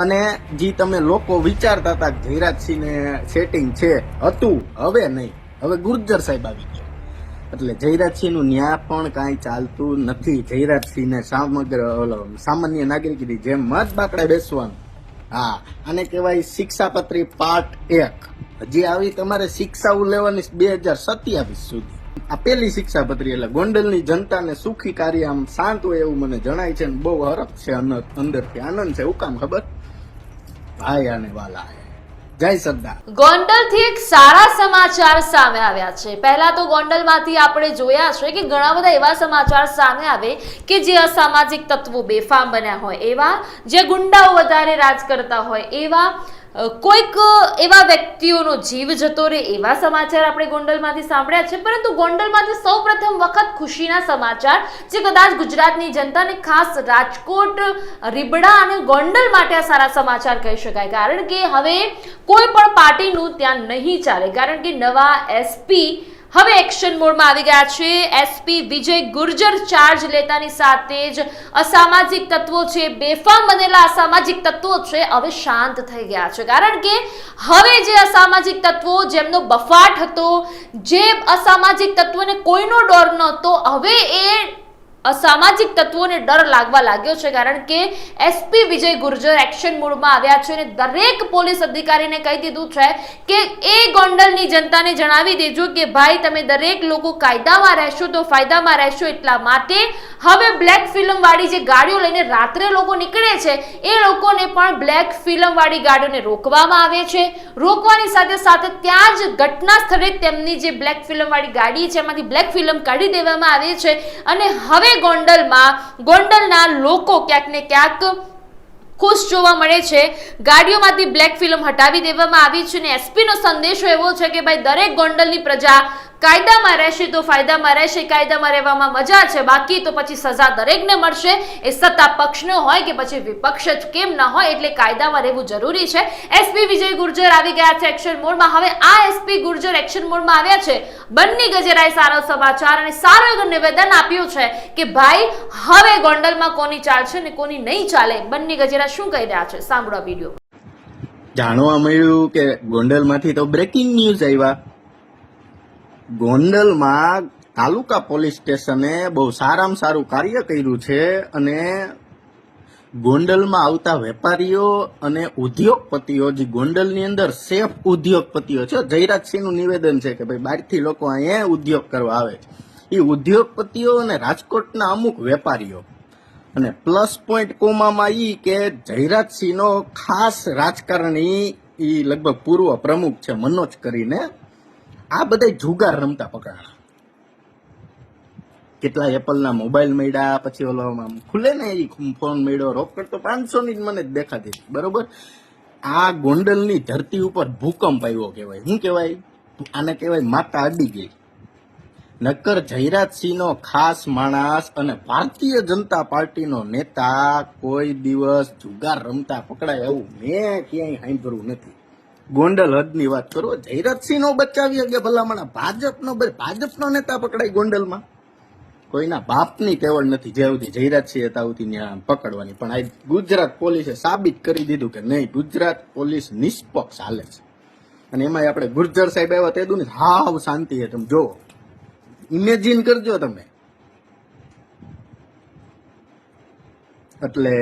અને જે તમે લોકો વિચારતા હતા જયરાજસિંહને સેટિંગ છે, હતું, હવે નહીં. હવે ગુર્જર સાહેબ આવી ગયા. એટલે જયરાજસિંહનું ન્યાય પણ કાંઈ ચાલતું નથી. જયરાજસિંહને સમગ્ર સામાન્ય નાગરિકની જેમ મત બાકડે બેસવાનું. હા, આને કહેવાય શિક્ષાપત્રી પાર્ટ એક. હજી આવી તમારે શિક્ષાઓ લેવાની બે હજાર સત્યાવીસ સુધી. આ પેલી શિક્ષાપત્રી એટલે ગોંડલની જનતાને સુખી કાર્ય આમ શાંત હોય એવું મને જણાય છે ને બહુ હરખ છે અંદર- અંદરથી. આનંદ છે, એવું કામ ખબર? ભાઈ અને વાલા જય સરદાર. ગોંડલથી એક સારા સમાચાર સામે આવ્યા છે. પહેલા તો ગોંડલમાંથી આપણે જોયા છે કે ઘણા બધા એવા સમાચાર સામે આવે કે જે અસામાજિક તત્વો બેફામ બન્યા હોય. એવા જે ગુંડાઓ વધારે રાજ કરતા હોય. એવા કોઈક એવા વ્યક્તિઓનો જીવ જતો રહે એવા સમાચાર આપણે ગોંડલમાંથી સાંભળ્યા છે. પરંતુ ગોંડલમાંથી સૌ પ્રથમ વખત ખુશીના સમાચાર જે કદાચ ગુજરાતની જનતાને ખાસ રાજકોટ, રીબડા અને ગોંડલ માટે આ સારા સમાચાર કહી શકાય. કારણ કે હવે કોઈ પણ પાર્ટીનું ત્યાં નહીં ચાલે. કારણ કે નવા એસપી હવે એક્શન મોડમાં આવી ગયા છે. એસપી વિજય ગુર્જર ચાર્જ લેતાની સાથે જ અસામાજિક તત્વો છે, બેફામ બનેલા અસામાજિક તત્વો છે, હવે શાંત થઈ ગયા છે. કારણ કે હવે જે અસામાજિક તત્વો, જેમનો બફાટ હતો, જે અસામાજિક તત્વોને કોઈનો ડર નહોતો, હવે એ અસામાજિક તત્વોને ડર લાગવા લાગ્યો છે કારણ કે એસપી વિજય ગુર્જર એક્શન મોડમાં આવ્યા છે અને દરેક પોલીસ અધિકારીને કહી દીધું છે કે એ ગોંડલની જનતાને જણાવી દેજો કે ભાઈ, તમે દરેક લોકો કાયદામાં રહેશો તો ફાયદામાં રહેશો એટલા માટે હવે બ્લેક ફિલ્મવાળી જે ગાડીઓ લઈને રાત્રે લોકો નીકળે છે, એ લોકોને પણ બ્લેક ફિલ્મવાળી ગાડીઓને રોકવામાં આવે છે. રોકવાની સાથે સાથે ત્યાં જ ઘટના સ્થળે તેમની જે બ્લેક ફિલ્મવાળી ગાડી છે, એમાંથી બ્લેક ફિલ્મ કાઢી દેવામાં આવે છે અને હવે ગોંડલમાં ગોંડલના લોકો ક્યાંક ને ક્યાંક ખુશ જોવા મળે છે. ગાડીઓમાંથી બ્લેક ફિલ્મ હટાવી દેવામાં આવી છે અને એસપીનો સંદેશો એવો છે કે ભાઈ દરેક ગોંડલની પ્રજા કાયદામાં રહેશે તો ફાયદામાં રહેશે, કાયદામાં રહેવામાં મજા છે. બાકી તો પછી સજા દરેકને મળશે. એ સત્તા પક્ષનો હોય કે પછી વિપક્ષ જ કેમ ના હોય એટલે કાયદામાં રહેવું જરૂરી છે. એસપી વિજય ગુર્જર આવી ગયા છે એક્શન મોડમાં. હવે આ એસપી ગુર્જર એક્શન મોડમાં આવ્યા છે. બંને ગજેરાએ સારો સમાચાર અને સારો એવું નિવેદન આપ્યું છે કે ભાઈ, હવે ગોંડલમાં કોની ચાલશે ને કોની નહીં ચાલે? બંને ગજેરા શું કહી રહ્યા છે? સાંભળો વીડિયો. જાણવા મળ્યું કે ગોંડલમાંથી તો બ્રેકિંગ ન્યૂઝ આવ્યા. ગોંડલમાં તાલુકા પોલીસ સ્ટેશને બહુ સારામાં સારું કાર્ય કર્યું છે અને ગોંડલમાં આવતા વેપારીઓ અને ઉદ્યોગપતિઓ, જે ગોંડલની અંદર સેફ ઉદ્યોગપતિઓ છે, જયરાજસિંહનું નિવેદન છે કે ભાઈ બહારથી લોકો અહીંયા ઉદ્યોગ કરવા આવે છે. એ ઉદ્યોગપતિઓ અને રાજકોટના અમુક વેપારીઓ. અને પ્લસ પોઈન્ટ કોમામાં એ કે જયરાજસિંહનો ખાસ રાજકારણી એ લગભગ પૂર્વ પ્રમુખ છે, મનોજ કરીને. આ બધા જુગાર રમતા પકડાણા. કેટલા એપલના મોબાઈલ મળ્યા, પછી ઓલો ખુલે ને એ ફોન મળ્યો રોકડ તો પાંચસોની જ મને દેખાતી બરોબર? આ ગોંડલની ધરતી ઉપર ભૂકંપ આવ્યો કહેવાય. શું કહેવાય? આને કહેવાય માતા અડી ગઈ. નક્કર જયરાજસિંહનો ખાસ માણસ અને ભારતીય જનતા પાર્ટીનો નેતા કોઈ દિવસ જુગાર રમતા પકડાય એવું મેં ક્યાંય સાંભળ્યું નથી. ગોંડલ હદની વાત કરો જયરાજસિંહનો બચાવી શકે ભલામણ, ભાજપનો ભાજપનો નેતા પકડાય ગોંડલમાં. કોઈના બાપની કેવળ નથી જે સુધી જયરાજસિંહ હતા સુધી પકડવાની. પણ આ ગુજરાત પોલીસે સાબિત કરી દીધું કે નહીં, ગુજરાત પોલીસ નિષ્પક્ષ હાલે છે. અને એમાં આપણે ગુર્જર સાહેબ આવ્યા તે ને હાવ શાંતિ છે. તમે જો ઇમેજિન કરજો તમે. એટલે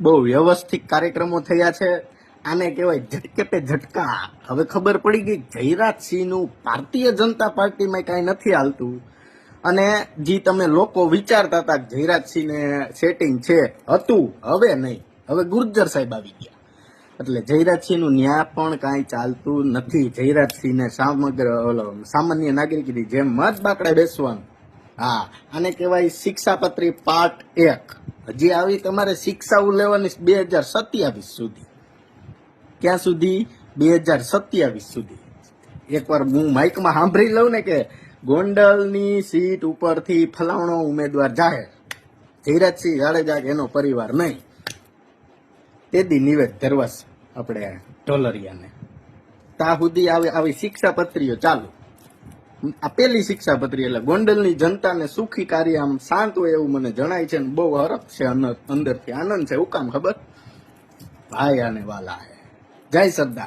બહુ વ્યવસ્થિત કાર્યક્રમો થયા છે. આને કહેવાય ઝટકે પે ઝટકા. હવે ખબર પડી ગઈ જયરાજસિંહનું ભારતીય જનતા પાર્ટીમાં કાંઈ નથી હાલતું. અને જે તમે લોકો વિચારતા હતા જયરાજસિંહને સેટિંગ છે, હતું, હવે નહીં. હવે ગુર્જર સાહેબ આવી ગયા. એટલે જયરાજસિંહનું ન્યાય પણ કાંઈ ચાલતું નથી. જયરાજસિંહને સમગ્ર સામાન્ય નાગરિકની જેમ મત બાકડે બેસવાનું. હા, આને કહેવાય શિક્ષાપત્રી પાર્ટ એક. હજી આવી તમારે શિક્ષાઓ લેવાની બે હજાર સત્યાવીસ સુધી. ક્યાં સુધી, બે હજાર સત્યાવીસ સુધી. એકવાર હું માઇકમાં સાંભળી લઉં ને કે ગોંડલની સીટ ઉપરથી ફલાવણો ઉમેદવાર જાહેર. ધીરજસિંહ જાડેજા કે એનો પરિવાર નહીં. તે દી નિવેદ ધરવાસ આપણે ઢોલરિયાને. તા સુધી આવી આવી શિક્ષાપત્રીઓ ચાલુ. આપેલી શિક્ષાપત્રી એટલે ગોંડલની જનતાને સુખી કાર્ય આમ શાંત હોય એવું મને જણાય છે અને બહુ હરખ છે અંદરથી. આનંદ છે. હું કામ ખબર? ભાઈ આને વાલા હે. ಜೈ ಸದ್ದಾ